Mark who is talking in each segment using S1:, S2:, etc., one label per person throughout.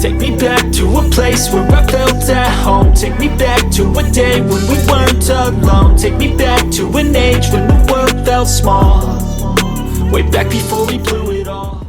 S1: Take me back to a place where I felt at home. Take me back to a day when we weren't alone. Take me back to an age when the world felt small. Way back before we blew it all.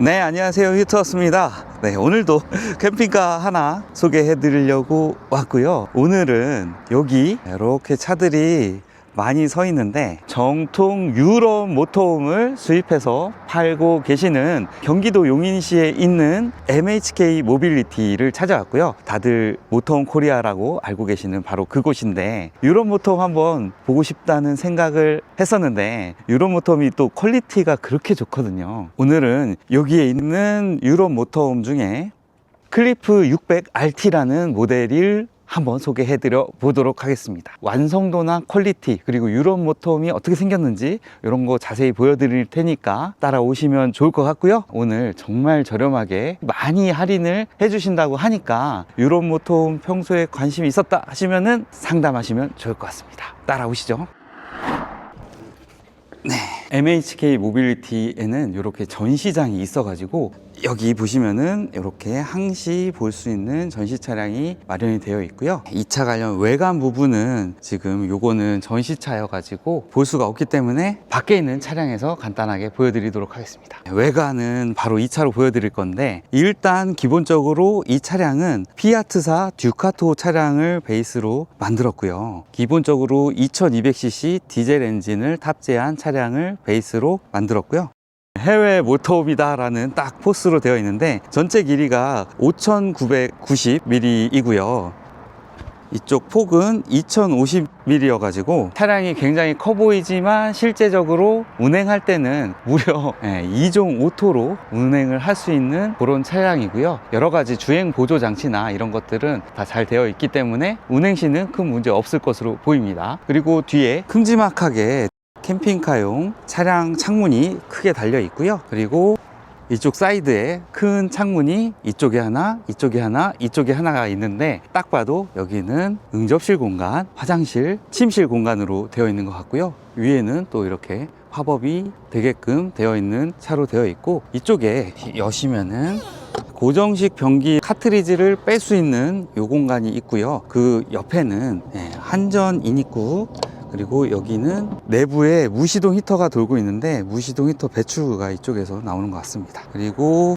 S2: 네, 안녕하세요. 휴트였습니다. 네, 오늘도 캠핑카 하나 소개해 드리려고 왔고요. 오늘은 여기 이렇게 차들이 많이 서 있는데 정통 유럽 모터홈을 수입해서 팔고 계시는 경기도 용인시에 있는 MHK 모빌리티를 찾아왔고요. 다들 모터홈 코리아라고 알고 계시는 바로 그곳인데 유럽 모터홈 한번 보고 싶다는 생각을 했었는데 유럽 모터홈이 또 퀄리티가 그렇게 좋거든요. 오늘은 여기에 있는 유럽 모터홈 중에 클리프 600RT라는 모델을 한번 소개해 드려 보도록 하겠습니다. 완성도나 퀄리티 그리고 유럽 모터홈이 어떻게 생겼는지 이런 거 자세히 보여드릴 테니까 따라오시면 좋을 것 같고요. 오늘 정말 저렴하게 많이 할인을 해주신다고 하니까 유럽 모터홈 평소에 관심이 있었다 하시면은 상담하시면 좋을 것 같습니다. 따라오시죠. 네. MHK 모빌리티에는 이렇게 전시장이 있어가지고 여기 보시면은 이렇게 항시 볼 수 있는 전시 차량이 마련이 되어 있고요. 이 차 관련 외관 부분은 지금 요거는 전시차여 가지고 볼 수가 없기 때문에 밖에 있는 차량에서 간단하게 보여드리도록 하겠습니다. 외관은 바로 이 차로 보여드릴 건데 일단 기본적으로 이 차량은 피아트사 듀카토 차량을 베이스로 만들었고요. 기본적으로 2200cc 디젤 엔진을 탑재한 차량을 베이스로 만들었고요. 해외 모터홈이다라는 딱 포스로 되어 있는데 전체 길이가 5,990mm이고요. 이쪽 폭은 2050mm 여 가지고 차량이 굉장히 커 보이지만 실제적으로 운행할 때는 무려 2종 오토로 운행을 할 수 있는 그런 차량이고요. 여러 가지 주행 보조 장치나 이런 것들은 다 잘 되어 있기 때문에 운행 시는 큰 문제 없을 것으로 보입니다. 그리고 뒤에 큼지막하게 캠핑카용 차량 창문이 크게 달려 있고요. 그리고 이쪽 사이드에 큰 창문이 이쪽에 하나, 이쪽에 하나, 이쪽에 하나가 있는데 딱 봐도 여기는 응접실 공간, 화장실, 침실 공간으로 되어 있는 것 같고요. 위에는 또 이렇게 팝업이 되게끔 되어 있는 차로 되어 있고 이쪽에 여시면은 고정식 변기 카트리지를 뺄 수 있는 요 공간이 있고요. 그 옆에는 예, 한전 인입구 그리고 여기는 내부에 무시동 히터가 돌고 있는데 무시동 히터 배출구가 이쪽에서 나오는 것 같습니다. 그리고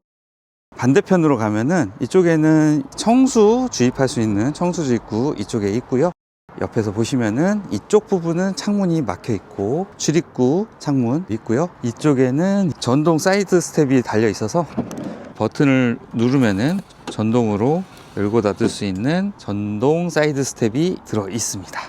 S2: 반대편으로 가면은 이쪽에는 청수 주입할 수 있는 청수 주입구 이쪽에 있고요. 옆에서 보시면은 이쪽 부분은 창문이 막혀 있고 출입구 창문 있고요. 이쪽에는 전동 사이드 스텝이 달려 있어서 버튼을 누르면은 전동으로 열고 닫을 수 있는 전동 사이드 스텝이 들어 있습니다.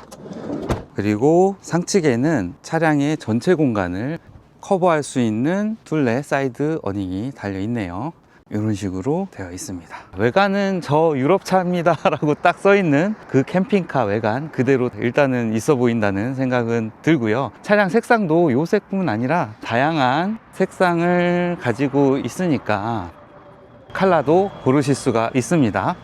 S2: 그리고 상측에는 차량의 전체 공간을 커버할 수 있는 둘레 사이드 어닝이 달려 있네요. 이런 식으로 되어 있습니다. 외관은 저 유럽차입니다 라고 딱 써 있는 그 캠핑카 외관 그대로 일단은 있어 보인다는 생각은 들고요. 차량 색상도 요 색뿐만 아니라 다양한 색상을 가지고 있으니까 컬러도 고르실 수가 있습니다.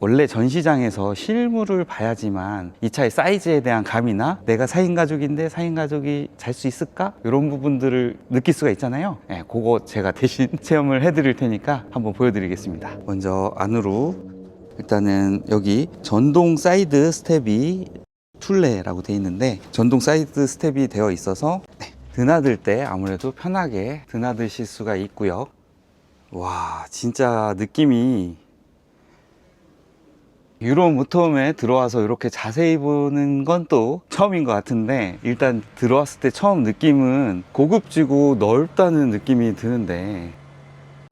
S2: 원래 전시장에서 실물을 봐야지만 이 차의 사이즈에 대한 감이나 내가 4인 가족인데 4인 가족이 잘 수 있을까? 이런 부분들을 느낄 수가 있잖아요. 예, 그거 제가 대신 체험을 해드릴 테니까 한번 보여드리겠습니다. 먼저 안으로 일단은 여기 전동 사이드 스텝이 툴레라고 되어 있는데 전동 사이드 스텝이 되어 있어서 네, 드나들 때 아무래도 편하게 드나드실 수가 있고요. 와 진짜 느낌이 유로 모터홈에 들어와서 이렇게 자세히 보는 건 또 처음인 것 같은데 일단 들어왔을 때 처음 느낌은 고급지고 넓다는 느낌이 드는데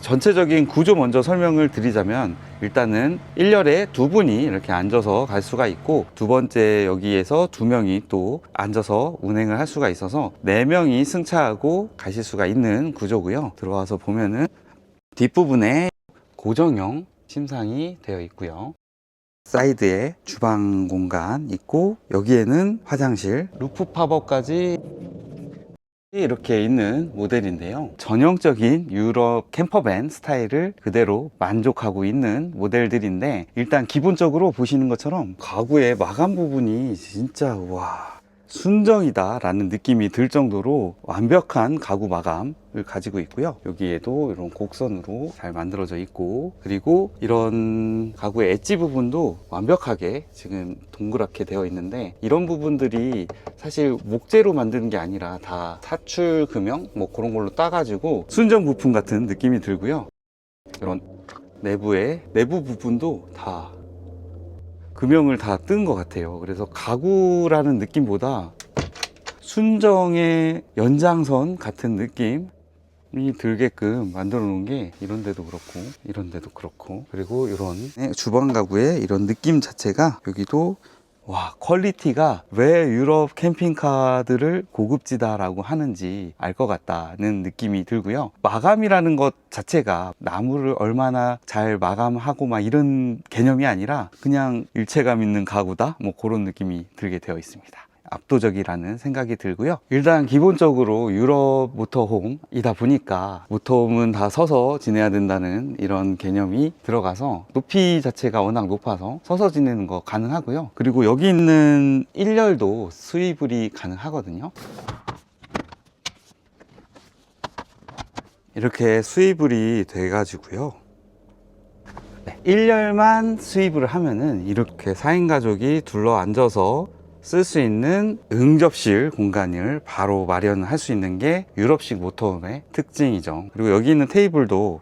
S2: 전체적인 구조 먼저 설명을 드리자면 일단은 1열에 두 분이 이렇게 앉아서 갈 수가 있고 두 번째 여기에서 두 명이 또 앉아서 운행을 할 수가 있어서 네 명이 승차하고 가실 수가 있는 구조고요. 들어와서 보면은 뒷부분에 고정형 침상이 되어 있고요 사이드에 주방 공간 있고 여기에는 화장실. 루프 팝업까지 이렇게 있는 모델인데요. 전형적인 유럽 캠퍼밴 스타일을 그대로 만족하고 있는 모델들인데 일단 기본적으로 보시는 것처럼 가구의 마감 부분이 진짜 와 순정이다 라는 느낌이 들 정도로 완벽한 가구 마감을 가지고 있고요. 여기에도 이런 곡선으로 잘 만들어져 있고 그리고 이런 가구의 엣지 부분도 완벽하게 지금 동그랗게 되어 있는데 이런 부분들이 사실 목재로 만드는 게 아니라 다 사출 금형? 뭐 그런 걸로 따가지고 순정 부품 같은 느낌이 들고요. 이런 내부의 내부 부분도 다 금형을 다 뜬 것 같아요. 그래서 가구라는 느낌보다 순정의 연장선 같은 느낌 이 들게끔 만들어 놓은 게 이런 데도 그렇고 이런 데도 그렇고 그리고 이런 주방 가구의 이런 느낌 자체가 여기도 와 퀄리티가 왜 유럽 캠핑카들을 고급지다라고 하는지 알 것 같다는 느낌이 들고요. 마감이라는 것 자체가 나무를 얼마나 잘 마감하고 막 이런 개념이 아니라 그냥 일체감 있는 가구다? 뭐 그런 느낌이 들게 되어 있습니다 압도적이라는 생각이 들고요. 일단 기본적으로 유럽 모터홈이다 보니까 모터홈은 다 서서 지내야 된다는 이런 개념이 들어가서 높이 자체가 워낙 높아서 서서 지내는 거 가능하고요. 그리고 여기 있는 1열도 수입이 가능하거든요. 이렇게 수입이 돼가지고요. 네, 1열만 수입을 하면은 이렇게 4인 가족이 둘러 앉아서 쓸 수 있는 응접실 공간을 바로 마련할 수 있는 게 유럽식 모터홈의 특징이죠. 그리고 여기 있는 테이블도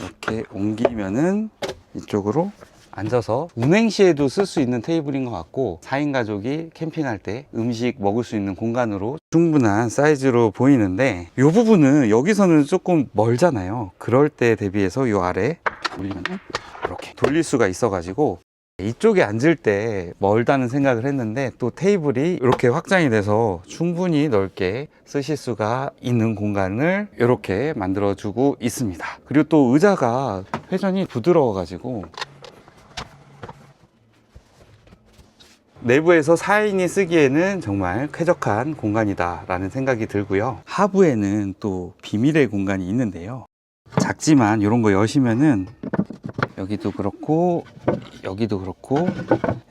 S2: 이렇게 옮기면은 이쪽으로 앉아서 운행 시에도 쓸 수 있는 테이블인 것 같고 4인 가족이 캠핑할 때 음식 먹을 수 있는 공간으로 충분한 사이즈로 보이는데 이 부분은 여기서는 조금 멀잖아요. 그럴 때 대비해서 이 아래 올리면 이렇게 돌릴 수가 있어 가지고 이쪽에 앉을 때 멀다는 생각을 했는데 또 테이블이 이렇게 확장이 돼서 충분히 넓게 쓰실 수가 있는 공간을 이렇게 만들어 주고 있습니다. 그리고 또 의자가 회전이 부드러워 가지고 내부에서 4인이 쓰기에는 정말 쾌적한 공간이다 라는 생각이 들고요. 하부에는 또 비밀의 공간이 있는데요. 작지만 이런 거 여시면은 여기도 그렇고 여기도 그렇고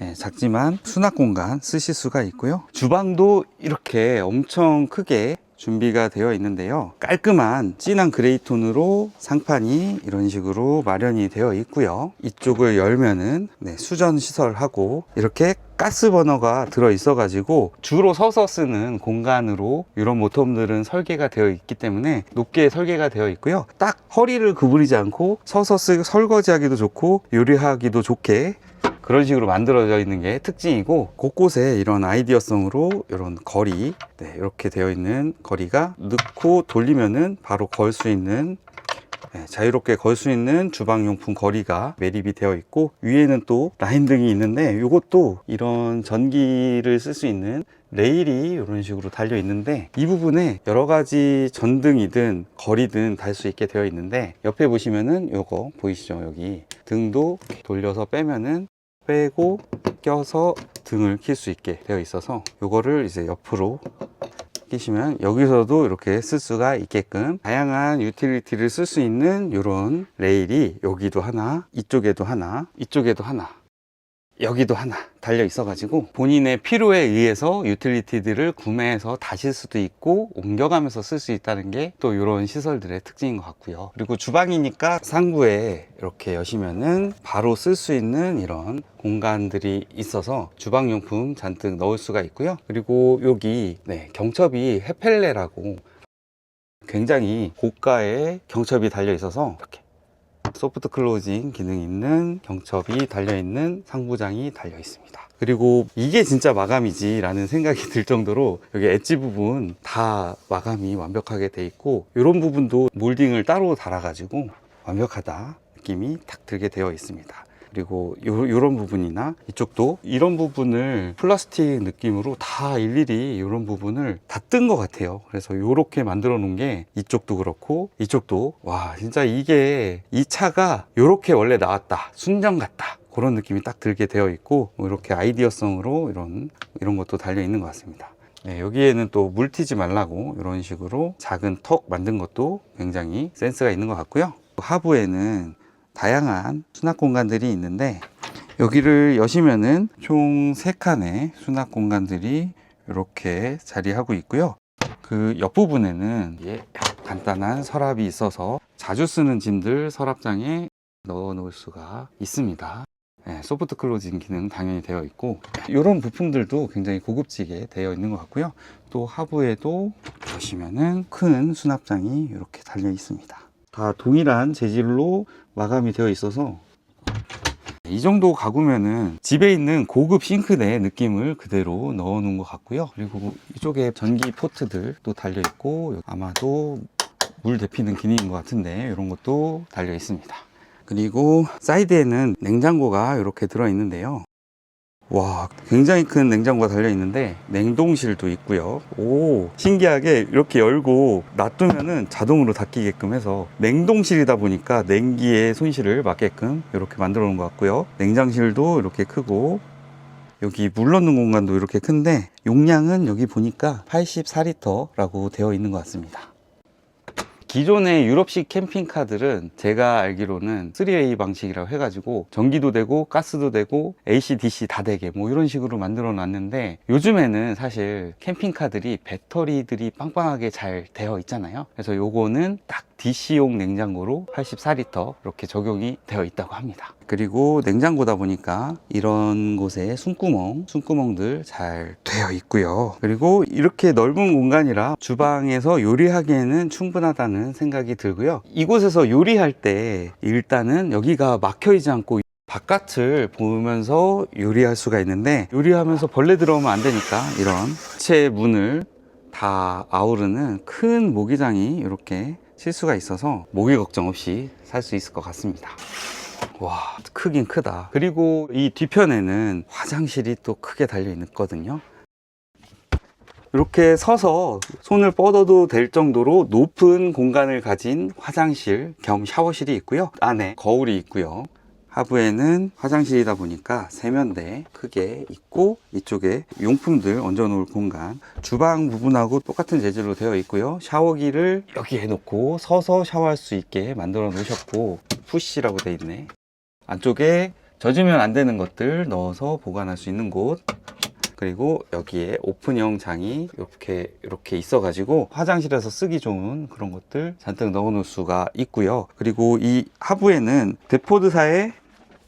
S2: 예, 작지만 수납 공간 쓰실 수가 있고요. 주방도 이렇게 엄청 크게 준비가 되어 있는데요. 깔끔한 진한 그레이 톤으로 상판이 이런 식으로 마련이 되어 있고요. 이쪽을 열면은 네, 수전 시설하고 이렇게 가스 버너가 들어 있어 가지고 주로 서서 쓰는 공간으로 이런 모터홈들은 설계가 되어 있기 때문에 높게 설계가 되어 있고요. 딱 허리를 구부리지 않고 서서 쓰 설거지하기도 좋고 요리하기도 좋게 그런 식으로 만들어져 있는 게 특징이고 곳곳에 이런 아이디어성으로 이런 거리 네, 이렇게 되어 있는 거리가 넣고 돌리면은 바로 걸 수 있는 네, 자유롭게 걸 수 있는 주방용품 거리가 매립이 되어 있고 위에는 또 라인 등이 있는데 이것도 이런 전기를 쓸 수 있는 레일이 이런 식으로 달려 있는데 이 부분에 여러 가지 전등이든 거리든 달 수 있게 되어 있는데 옆에 보시면은 요거 보이시죠? 여기 등도 돌려서 빼면은 빼고 껴서 등을 킬 수 있게 되어 있어서 요거를 이제 옆으로 끼시면 여기서도 이렇게 쓸 수가 있게끔 다양한 유틸리티를 쓸 수 있는 이런 레일이 여기도 하나 이쪽에도 하나 이쪽에도 하나 여기도 하나 달려 있어 가지고 본인의 필요에 의해서 유틸리티들을 구매해서 다실 수도 있고 옮겨가면서 쓸 수 있다는 게 또 이런 시설들의 특징인 것 같고요. 그리고 주방이니까 상부에 이렇게 여시면은 바로 쓸 수 있는 이런 공간들이 있어서 주방용품 잔뜩 넣을 수가 있고요. 그리고 여기 네, 경첩이 헤펠레라고 굉장히 고가의 경첩이 달려 있어서 이렇게 소프트 클로징 기능 있는 경첩이 달려 있는 상부장이 달려 있습니다. 그리고 이게 진짜 마감이지 라는 생각이 들 정도로 여기 엣지 부분 다 마감이 완벽하게 돼 있고 이런 부분도 몰딩을 따로 달아 가지고 완벽하다 느낌이 딱 들게 되어 있습니다. 그리고 요, 요런 부분이나 이쪽도 이런 부분을 플라스틱 느낌으로 다 일일이 이런 부분을 다 뜬 것 같아요. 그래서 요렇게 만들어 놓은 게 이쪽도 그렇고 이쪽도 와 진짜 이게 이 차가 요렇게 원래 나왔다. 순정 같다. 그런 느낌이 딱 들게 되어 있고 뭐 이렇게 아이디어성으로 이런 이런 것도 달려 있는 것 같습니다. 네, 여기에는 또 물 튀지 말라고 이런 식으로 작은 턱 만든 것도 굉장히 센스가 있는 것 같고요. 하부에는 다양한 수납 공간들이 있는데 여기를 여시면은 총 3칸의 수납 공간들이 이렇게 자리하고 있고요. 그 옆부분에는 예, 간단한 서랍이 있어서 자주 쓰는 짐들 서랍장에 넣어 놓을 수가 있습니다. 네, 소프트 클로징 기능 당연히 되어 있고 이런 부품들도 굉장히 고급지게 되어 있는 것 같고요. 또 하부에도 보시면은 큰 수납장이 이렇게 달려 있습니다. 다 동일한 재질로 마감이 되어 있어서 이 정도 가구면은 집에 있는 고급 싱크대 느낌을 그대로 넣어 놓은 것 같고요. 그리고 이쪽에 전기 포트들도 달려 있고 아마도 물 데피는 기능인 것 같은데 이런 것도 달려 있습니다. 그리고 사이드에는 냉장고가 이렇게 들어 있는데요. 와, 굉장히 큰 냉장고가 달려 있는데 냉동실도 있고요. 오, 신기하게 이렇게 열고 놔두면은 자동으로 닫히게끔 해서 냉동실이다 보니까 냉기의 손실을 막게끔 이렇게 만들어 놓은 것 같고요. 냉장실도 이렇게 크고 여기 물 넣는 공간도 이렇게 큰데 용량은 여기 보니까 84리터라고 되어 있는 것 같습니다. 기존의 유럽식 캠핑카들은 제가 알기로는 3A 방식이라고 해가지고 전기도 되고 가스도 되고 AC, DC 다 되게 뭐 이런 식으로 만들어 놨는데 요즘에는 사실 캠핑카들이 배터리들이 빵빵하게 잘 되어 있잖아요. 그래서 요거는 딱 DC용 냉장고로 84리터 이렇게 적용이 되어 있다고 합니다. 그리고 냉장고다 보니까 이런 곳에 숨구멍, 숨구멍들 잘 되어 있고요. 그리고 이렇게 넓은 공간이라 주방에서 요리하기에는 충분하다는 생각이 들고요. 이곳에서 요리할 때 일단은 여기가 막혀 있지 않고 바깥을 보면서 요리할 수가 있는데 요리하면서 벌레 들어오면 안 되니까 이런 체 문을 다 아우르는 큰 모기장이 이렇게 칠 수가 있어서 모기 걱정 없이 살 수 있을 것 같습니다. 와, 크긴 크다. 그리고 이 뒤편에는 화장실이 또 크게 달려 있거든요. 이렇게 서서 손을 뻗어도 될 정도로 높은 공간을 가진 화장실 겸 샤워실이 있고요. 안에 거울이 있고요. 하부에는 화장실이다 보니까 세면대 크게 있고 이쪽에 용품들 얹어 놓을 공간 주방 부분하고 똑같은 재질로 되어 있고요 샤워기를 여기 해놓고 서서 샤워할 수 있게 만들어 놓으셨고 푸시라고 되어 있네 안쪽에 젖으면 안 되는 것들 넣어서 보관할 수 있는 곳 그리고 여기에 오픈형 장이 이렇게 이렇게 있어 가지고 화장실에서 쓰기 좋은 그런 것들 잔뜩 넣어 놓을 수가 있고요. 그리고 이 하부에는 데포드사의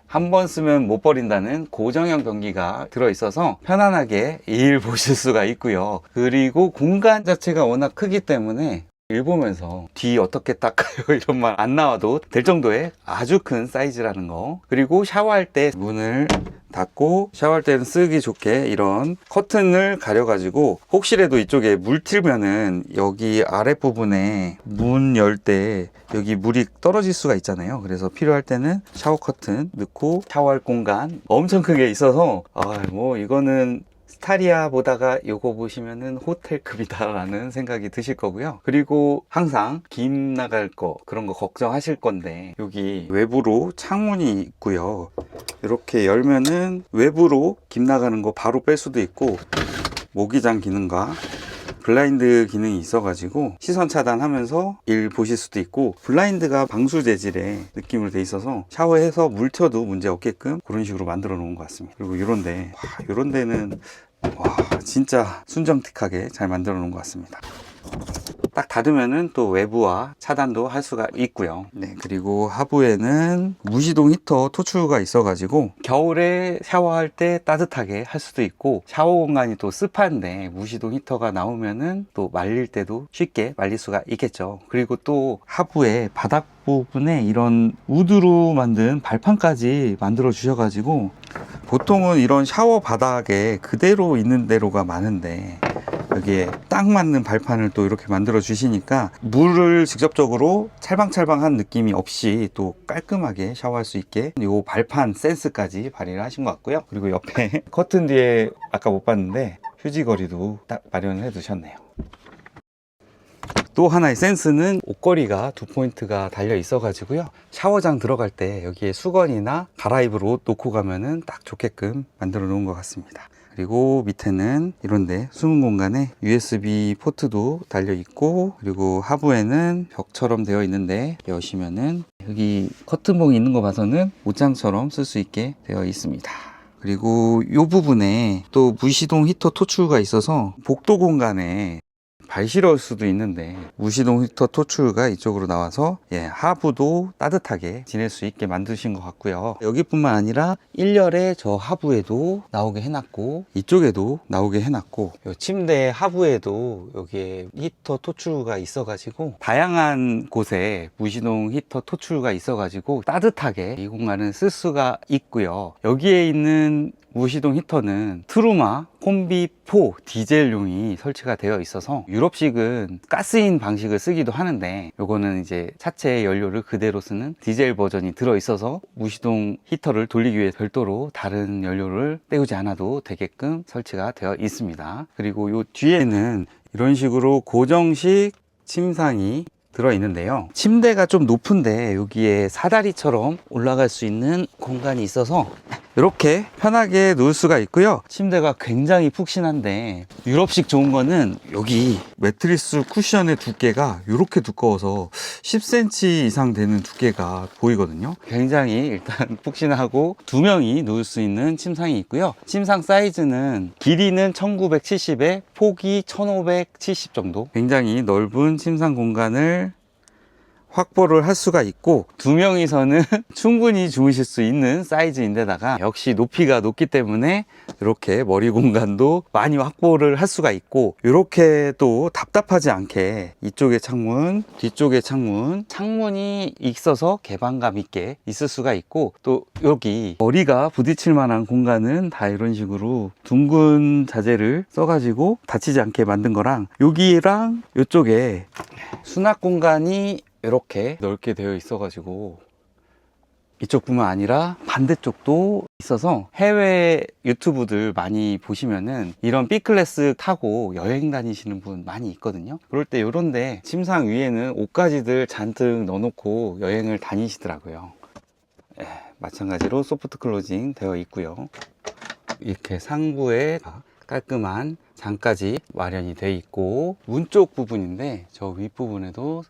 S2: 한번 쓰면 못 버린다는 고정형 변기가 들어있어서 편안하게 일 보실 수가 있고요. 그리고 공간 자체가 워낙 크기 때문에 일 보면서 뒤 어떻게 닦아요? 이런 말 안 나와도 될 정도의 아주 큰 사이즈라는 거. 그리고 샤워할 때 문을 닫고 샤워할 때는 쓰기 좋게 이런 커튼을 가려 가지고 혹시라도 이쪽에 물 튈면은 여기 아랫부분에 문 열 때 여기 물이 떨어질 수가 있잖아요. 그래서 필요할 때는 샤워 커튼 넣고 샤워할 공간 엄청 크게 있어서 아 뭐 이거는 스타리아 보다가 요거 보시면은 호텔급이다라는 생각이 드실 거고요. 그리고 항상 김 나갈 거 그런 거 걱정하실 건데 여기 외부로 창문이 있고요. 이렇게 열면은 외부로 김 나가는 거 바로 뺄 수도 있고 모기장 기능과 블라인드 기능이 있어가지고 시선 차단하면서 일 보실 수도 있고 블라인드가 방수 재질의 느낌으로 돼 있어서 샤워해서 물 튀어도 문제 없게끔 그런 식으로 만들어 놓은 것 같습니다. 그리고 이런데 와, 이런 데는 와 진짜 순정틱하게 잘 만들어 놓은 것 같습니다. 딱 닫으면은 또 외부와 차단도 할 수가 있고요. 네, 그리고 하부에는 무시동 히터 토출구가 있어 가지고 겨울에 샤워할 때 따뜻하게 할 수도 있고 샤워 공간이 또 습한데 무시동 히터가 나오면은 또 말릴 때도 쉽게 말릴 수가 있겠죠. 그리고 또 하부에 바닥 부분에 이런 우드로 만든 발판까지 만들어 주셔 가지고 보통은 이런 샤워 바닥에 그대로 있는 대로가 많은데 여기에 딱 맞는 발판을 또 이렇게 만들어 주시니까 물을 직접적으로 찰방찰방한 느낌이 없이 또 깔끔하게 샤워할 수 있게 이 발판 센스까지 발휘를 하신 것 같고요. 그리고 옆에 커튼 뒤에 아까 못 봤는데 휴지거리도 딱 마련을 해 두셨네요. 또 하나의 센스는 옷걸이가 두 포인트가 달려 있어 가지고요. 샤워장 들어갈 때 여기에 수건이나 갈아입을 옷 놓고 가면은 딱 좋게끔 만들어 놓은 것 같습니다. 그리고 밑에는 이런데 숨은 공간에 USB 포트도 달려 있고 그리고 하부에는 벽처럼 되어 있는데 여시면은 여기 커튼봉이 있는 거 봐서는 옷장처럼 쓸 수 있게 되어 있습니다. 그리고 이 부분에 또 무시동 히터 토출가 있어서 복도 공간에 발시러울 수도 있는데 무시동 히터 토출가 이쪽으로 나와서 예, 하부도 따뜻하게 지낼 수 있게 만드신 것 같고요. 여기뿐만 아니라 1열에 저 하부에도 나오게 해놨고 이쪽에도 나오게 해놨고 요 침대 하부에도 여기에 히터 토출가 있어 가지고 다양한 곳에 무시동 히터 토출가 있어 가지고 따뜻하게 이 공간을 쓸 수가 있고요. 여기에 있는 무시동 히터는 트루마 콤비 4 디젤용이 설치가 되어 있어서 유럽식은 가스인 방식을 쓰기도 하는데 요거는 이제 차체 연료를 그대로 쓰는 디젤 버전이 들어 있어서 무시동 히터를 돌리기 위해 별도로 다른 연료를 때우지 않아도 되게끔 설치가 되어 있습니다. 그리고 요 뒤에는 이런 식으로 고정식 침상이 들어 있는데요. 침대가 좀 높은데 여기에 사다리처럼 올라갈 수 있는 공간이 있어서 이렇게 편하게 누울 수가 있고요. 침대가 굉장히 푹신한데 유럽식 좋은 거는 여기 매트리스 쿠션의 두께가 이렇게 두꺼워서 10cm 이상 되는 두께가 보이거든요. 굉장히 일단 푹신하고 두 명이 누울 수 있는 침상이 있고요. 침상 사이즈는 길이는 1970에 폭이 1570 정도. 굉장히 넓은 침상 공간을 확보를 할 수가 있고 두 명이서는 충분히 주무실 수 있는 사이즈인데다가 역시 높이가 높기 때문에 이렇게 머리 공간도 많이 확보를 할 수가 있고 이렇게 또 답답하지 않게 이쪽에 창문 뒤쪽에 창문 창문이 있어서 개방감 있게 있을 수가 있고 또 여기 머리가 부딪힐 만한 공간은 다 이런 식으로 둥근 자재를 써가지고 다치지 않게 만든 거랑 여기랑 이쪽에 수납 공간이 이렇게 넓게 되어 있어가지고 이쪽뿐만 아니라 반대쪽도 있어서 해외 유튜브들 많이 보시면은 이런 B클래스 타고 여행 다니시는 분 많이 있거든요. 그럴 때 이런데 침상 위에는 옷가지들 잔뜩 넣어놓고 여행을 다니시더라고요. 예, 마찬가지로 소프트 클로징 되어 있고요. 이렇게 상부에 깔끔한 장까지 마련이 되어 있고 문 쪽 부분인데 저 윗부분에도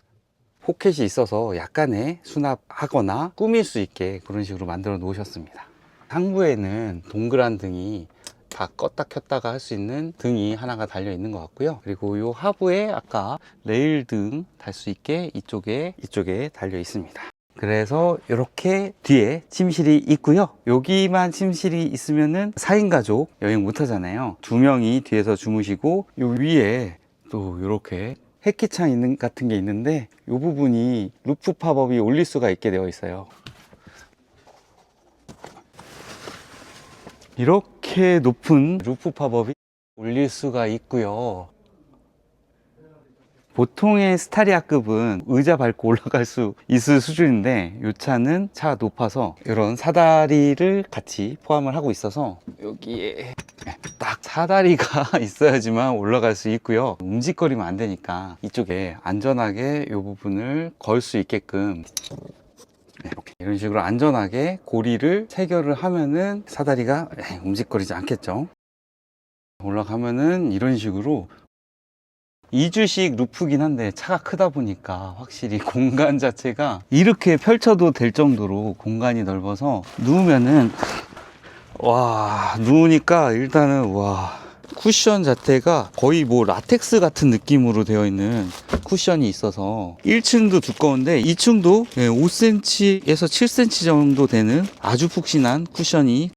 S2: 포켓이 있어서 약간의 수납하거나 꾸밀 수 있게 그런 식으로 만들어 놓으셨습니다. 상부에는 동그란 등이 다 껐다 켰다가 할 수 있는 등이 하나가 달려 있는 것 같고요. 그리고 이 하부에 아까 레일 등 달 수 있게 이쪽에 이쪽에 달려 있습니다. 그래서 이렇게 뒤에 침실이 있고요. 여기만 침실이 있으면은 4인 가족 여행 못 하잖아요. 두 명이 뒤에서 주무시고 요 위에 또 이렇게 햇기창 있는 같은 게 있는데 이 부분이 루프 팝업이 올릴 수가 있게 되어 있어요. 이렇게 높은 루프 팝업이 올릴 수가 있고요. 보통의 스타리아급은 의자 밟고 올라갈 수 있을 수준인데 이 차는 차가 높아서 이런 사다리를 같이 포함을 하고 있어서 여기에 딱 사다리가 있어야지만 올라갈 수 있고요. 움직거리면 안 되니까 이쪽에 안전하게 이 부분을 걸 수 있게끔. 네, 이렇게. 이런 식으로 안전하게 고리를 체결을 하면은 사다리가 움직거리지 않겠죠? 올라가면은 이런 식으로 2주식 루프긴 한데 차가 크다 보니까 확실히 공간 자체가 이렇게 펼쳐도 될 정도로 공간이 넓어서 누우면은 와 누우니까 일단은 와 쿠션 자체가 거의 뭐 라텍스 같은 느낌으로 되어 있는 쿠션이 있어서 1층도 두꺼운데 2층도 5cm에서 7cm 정도 되는 아주 푹신한 쿠션이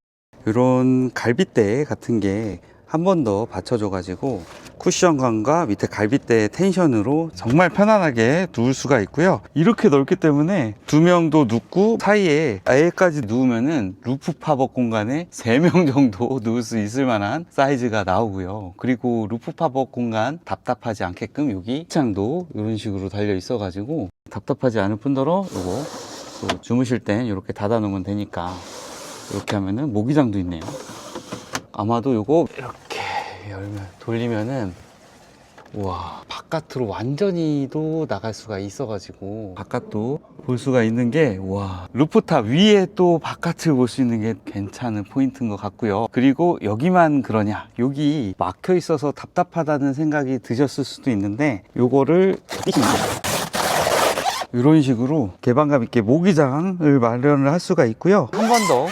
S2: 이런 갈빗대 같은 게 한 번 더 받쳐줘 가지고 쿠션감과 밑에 갈빗대 텐션으로 정말 편안하게 누울 수가 있고요. 이렇게 넓기 때문에 두 명도 눕고 사이에 아예까지 누우면은 루프 팝업 공간에 세 명 정도 누울 수 있을 만한 사이즈가 나오고요. 그리고 루프 팝업 공간 답답하지 않게끔 여기 창도 이런 식으로 달려 있어 가지고 답답하지 않을 뿐더러 요거 또 주무실 땐 이렇게 닫아 놓으면 되니까 이렇게 하면은 모기장도 있네요. 아마도 요거 이렇게 열면 돌리면은 우와 바깥으로 완전히도 나갈 수가 있어 가지고. 바깥도 볼 수가 있는 게와 루프탑 위에 또 바깥을 볼 수 있는 게 괜찮은 포인트인 것 같고요. 그리고 여기만 그러냐. 여기 막혀 있어서 답답하다는 생각이 드셨을 수도 있는데 요거를 이런 식으로 개방감 있게 모기장을 마련을 할 수가 있고요. 한 번 더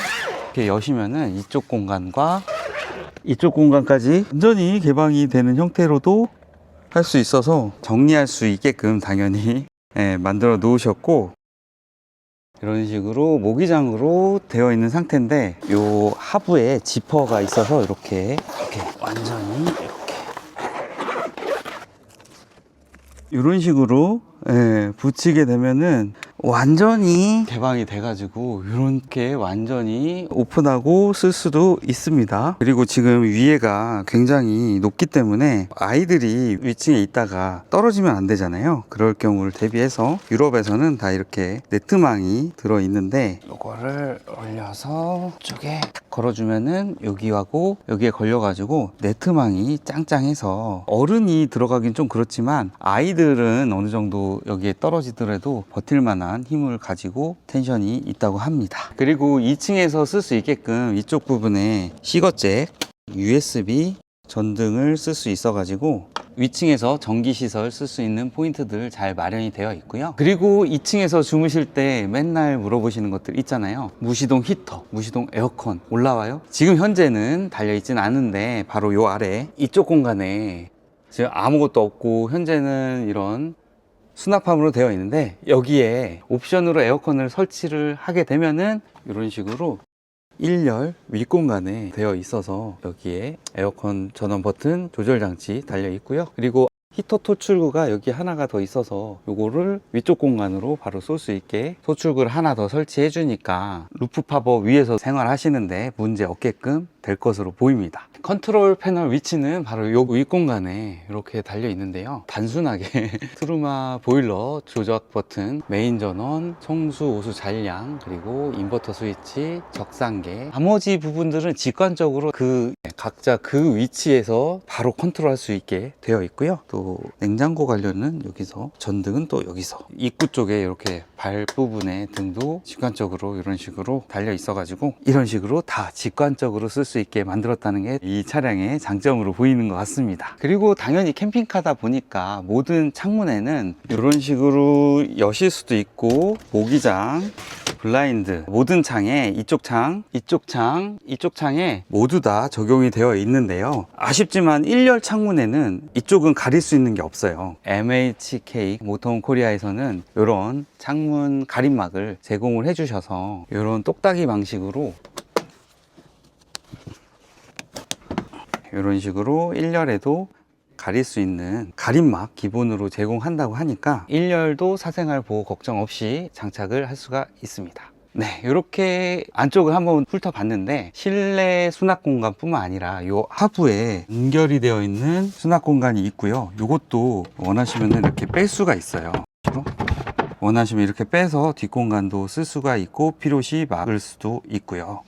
S2: 이렇게 여시면은 이쪽 공간과 이쪽 공간까지 완전히 개방이 되는 형태로도 할 수 있어서 정리할 수 있게끔 당연히 예, 만들어 놓으셨고 이런 식으로 모기장으로 되어 있는 상태인데 요 하부에 지퍼가 있어서 이렇게 이렇게 완전히 이렇게. 이런 식으로 예, 붙이게 되면은 완전히 개방이 돼가지고 이렇게 완전히 오픈하고 쓸 수도 있습니다. 그리고 지금 위에가 굉장히 높기 때문에 아이들이 위층에 있다가 떨어지면 안 되잖아요. 그럴 경우를 대비해서 유럽에서는 다 이렇게 네트망이 들어 있는데 이거를 올려서 쪽에 탁 걸어주면은 여기하고 여기에 걸려가지고 네트망이 짱짱해서 어른이 들어가긴 좀 그렇지만 아이들은 어느 정도 여기에 떨어지더라도 버틸 만한 힘을 가지고 텐션이 있다고 합니다. 그리고 2층에서 쓸 수 있게끔 이쪽 부분에 시거잭, USB, 전등을 쓸 수 있어 가지고 위층에서 전기 시설 쓸 수 있는 포인트들 잘 마련이 되어 있고요. 그리고 2층에서 주무실 때 맨날 물어보시는 것들 있잖아요. 무시동 히터, 무시동 에어컨 올라와요? 지금 현재는 달려 있진 않은데 바로 요 아래 이쪽 공간에 지금 아무것도 없고 현재는 이런 수납함으로 되어 있는데 여기에 옵션으로 에어컨을 설치를 하게 되면은 이런 식으로 1열 윗공간에 되어 있어서 여기에 에어컨 전원 버튼 조절 장치 달려 있고요. 그리고 히터 토출구가 여기 하나가 더 있어서 요거를 위쪽 공간으로 바로 쏠 수 있게 토출구를 하나 더 설치해 주니까 루프 팝업 위에서 생활하시는데 문제 없게끔 될 것으로 보입니다. 컨트롤 패널 위치는 바로 요 윗공간에 이렇게 달려 있는데요. 단순하게 트루마 보일러 조작 버튼, 메인 전원, 청수, 오수 잔량, 그리고 인버터 스위치, 적상계. 나머지 부분들은 직관적으로 그 각자 그 위치에서 바로 컨트롤 할 수 있게 되어 있고요. 또 냉장고 관련은 여기서, 전등은 또 여기서. 입구 쪽에 이렇게 발 부분에 등도 직관적으로 이런 식으로 달려 있어 가지고 이런 식으로 다 직관적으로 쓸 수 있게 만들었다는 게 이 차량의 장점으로 보이는 것 같습니다. 그리고 당연히 캠핑카다 보니까 모든 창문에는 이런 식으로 여실 수도 있고 모기장, 블라인드 모든 창에 이쪽 창, 이쪽 창, 이쪽 창에 모두 다 적용이 되어 있는데요. 아쉽지만 1열 창문에는 이쪽은 가릴 수 있는 게 없어요. MHK 모터홈 코리아에서는 이런 창문 가림막을 제공을 해주셔서 이런 똑딱이 방식으로 이런 식으로 1열에도 가릴 수 있는 가림막 기본으로 제공한다고 하니까 1열도 사생활 보호 걱정 없이 장착을 할 수가 있습니다. 네, 이렇게 안쪽을 한번 훑어봤는데 실내 수납 공간뿐만 아니라 요 하부에 연결이 되어 있는 수납 공간이 있고요. 이것도 원하시면 이렇게 뺄 수가 있어요. 원하시면 이렇게 빼서 뒷공간도 쓸 수가 있고 필요시 막을 수도 있고요.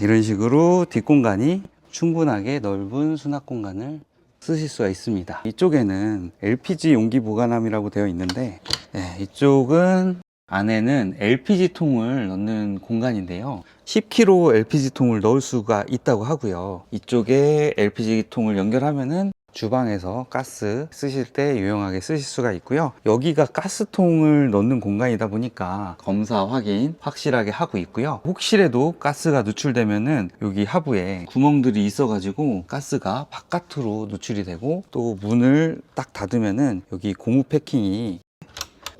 S2: 이런 식으로 뒷공간이 충분하게 넓은 수납 공간을 쓰실 수가 있습니다. 이쪽에는 LPG 용기 보관함이라고 되어 있는데 네, 이쪽은 안에는 LPG 통을 넣는 공간인데요. 10kg LPG 통을 넣을 수가 있다고 하고요. 이쪽에 LPG 통을 연결하면은 주방에서 가스 쓰실 때 유용하게 쓰실 수가 있고요. 여기가 가스통을 넣는 공간이다 보니까 검사 확인 확실하게 하고 있고요. 혹시라도 가스가 누출되면은 여기 하부에 구멍들이 있어 가지고 가스가 바깥으로 누출이 되고 또 문을 딱 닫으면은 여기 고무 패킹이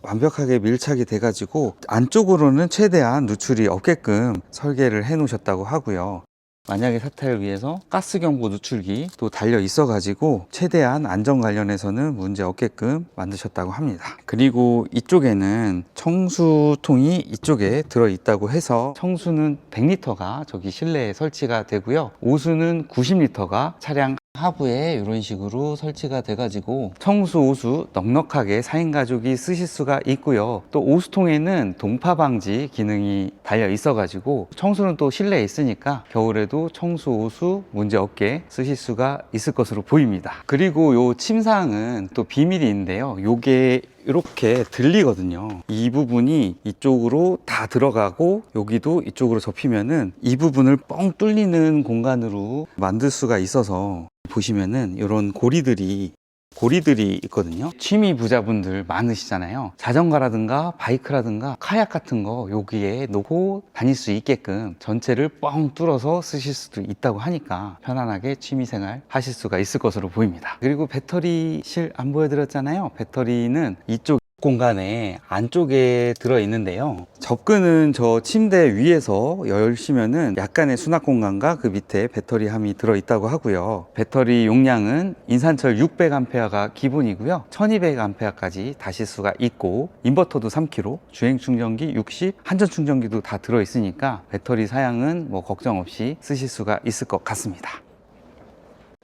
S2: 완벽하게 밀착이 돼 가지고 안쪽으로는 최대한 누출이 없게끔 설계를 해 놓으셨다고 하고요. 만약에 사태를 위해서 가스 경보 누출기 또 달려 있어 가지고 최대한 안전 관련해서는 문제 없게끔 만드셨다고 합니다. 그리고 이쪽에는 청수통이 이쪽에 들어 있다고 해서 청수는 100리터가 저기 실내에 설치가 되고요. 오수는 90리터가 차량 하부에 이런 식으로 설치가 돼가지고 청수, 오수 넉넉하게 4인 가족이 쓰실 수가 있고요. 또 오수통에는 동파 방지 기능이 달려 있어가지고 청수는 또 실내에 있으니까 겨울에도 청수, 오수 문제 없게 쓰실 수가 있을 것으로 보입니다. 그리고 요 침상은 또 비밀이 있는데요. 요게 이렇게 들리거든요. 이 부분이 이쪽으로 다 들어가고 여기도 이쪽으로 접히면은 이 부분을 뻥 뚫리는 공간으로 만들 수가 있어서 보시면은 이런 고리들이 고리들이 있거든요. 취미 부자분들 많으시잖아요. 자전거라든가 바이크라든가 카약 같은 거 여기에 놓고 다닐 수 있게끔 전체를 뻥 뚫어서 쓰실 수도 있다고 하니까 편안하게 취미 생활 하실 수가 있을 것으로 보입니다. 그리고 배터리 실 안 보여드렸잖아요. 배터리는 이쪽 공간에 안쪽에 들어 있는데요. 접근은 저 침대 위에서 열시면은 약간의 수납 공간과 그 밑에 배터리함이 들어 있다고 하고요. 배터리 용량은 인산철 600A가 기본이고요. 1200A까지 다실 수가 있고 인버터도 3kg, 주행 충전기 60, 한전 충전기도 다 들어 있으니까 배터리 사양은 뭐 걱정 없이 쓰실 수가 있을 것 같습니다.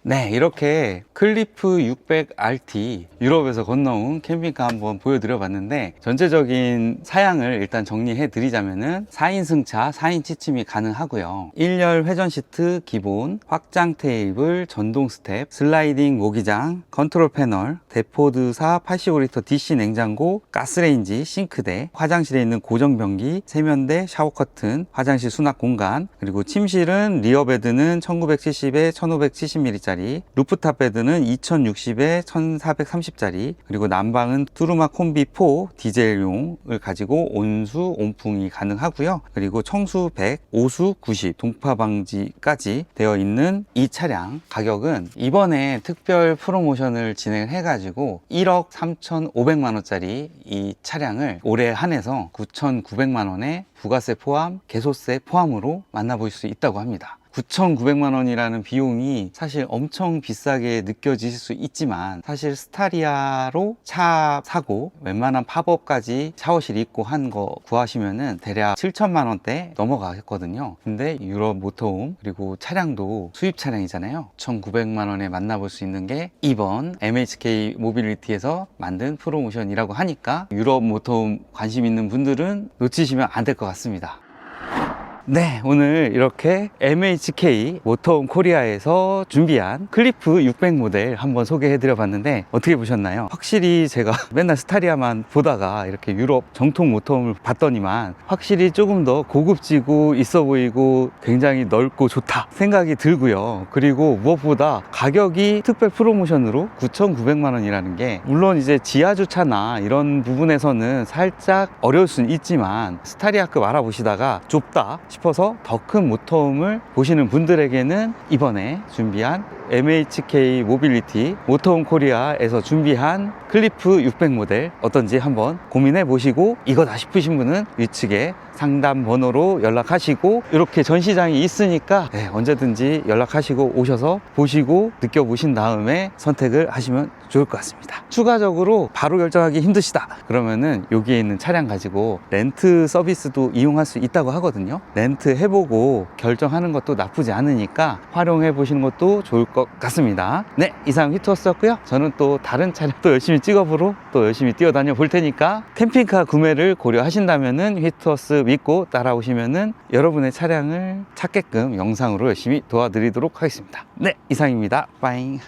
S2: 네, 이렇게 클리프 600RT 유럽에서 건너온 캠핑카 한번 보여드려 봤는데 전체적인 사양을 일단 정리해 드리자면은 4인 승차, 4인 취침이 가능하고요. 1열 회전 시트 기본, 확장 테이블, 전동 스텝, 슬라이딩 모기장, 컨트롤 패널, 데포드사 85리터 DC 냉장고, 가스레인지, 싱크대, 화장실에 있는 고정 변기, 세면대, 샤워 커튼, 화장실 수납 공간, 그리고 침실은 리어 베드는 1970에 1570mm짜리, 루프탑 베드는 2060에 1430짜리, 그리고 난방은 뚜루마 콤비 4 디젤용을 가지고 온수, 온풍이 가능하고요. 그리고 청수 100, 오수 90, 동파 방지까지 되어 있는 이 차량 가격은 이번에 특별 프로모션을 진행해 가지고 1억 3,500만 원짜리 이 차량을 올해 한해서 9,900만 원에 부가세 포함, 개소세 포함으로 만나볼 수 있다고 합니다. 9,900만 원이라는 비용이 사실 엄청 비싸게 느껴지실 수 있지만 사실 스타리아로 차 사고 웬만한 팝업까지 샤워실 있고 한 거 구하시면은 대략 7천만 원대 넘어가거든요. 근데 유럽 모터홈 그리고 차량도 수입 차량이잖아요. 1,900만 원에 만나볼 수 있는 게 이번 MHK 모빌리티에서 만든 프로모션이라고 하니까 유럽 모터홈 관심 있는 분들은 놓치시면 안 될 것 같습니다. 네, 오늘 이렇게 MHK 모터홈 코리아에서 준비한 클리프 600 모델 한번 소개해 드려 봤는데 어떻게 보셨나요? 확실히 제가 맨날 스타리아만 보다가 이렇게 유럽 정통 모터홈을 봤더니만 확실히 조금 더 고급지고 있어 보이고 굉장히 넓고 좋다 생각이 들고요. 그리고 무엇보다 가격이 특별 프로모션으로 9,900만 원이라는 게 물론 이제 지하 주차나 이런 부분에서는 살짝 어려울 수는 있지만 스타리아급 알아보시다가 좁다 싶어서 더 큰 모터홈을 보시는 분들에게는 이번에 준비한 MHK 모빌리티 모터홈 코리아에서 준비한 클리프 600 모델 어떤지 한번 고민해 보시고 이거다 싶으신 분은 위측에 상담 번호로 연락하시고 이렇게 전시장이 있으니까 네, 언제든지 연락하시고 오셔서 보시고 느껴보신 다음에 선택을 하시면 좋을 것 같습니다. 추가적으로 바로 결정하기 힘드시다. 그러면은 여기에 있는 차량 가지고 렌트 서비스도 이용할 수 있다고 하거든요. 렌트 해보고 결정하는 것도 나쁘지 않으니까 활용해 보시는 것도 좋을 것 같습니다. 네, 이상 휘투어스였고요. 저는 또 다른 차량 또 열심히 찍어보러 또 열심히 뛰어다녀 볼 테니까 캠핑카 구매를 고려하신다면은 휘투어스 믿고 따라오시면은 여러분의 차량을 찾게끔 영상으로 열심히 도와드리도록 하겠습니다. 네, 이상입니다. 빠잉.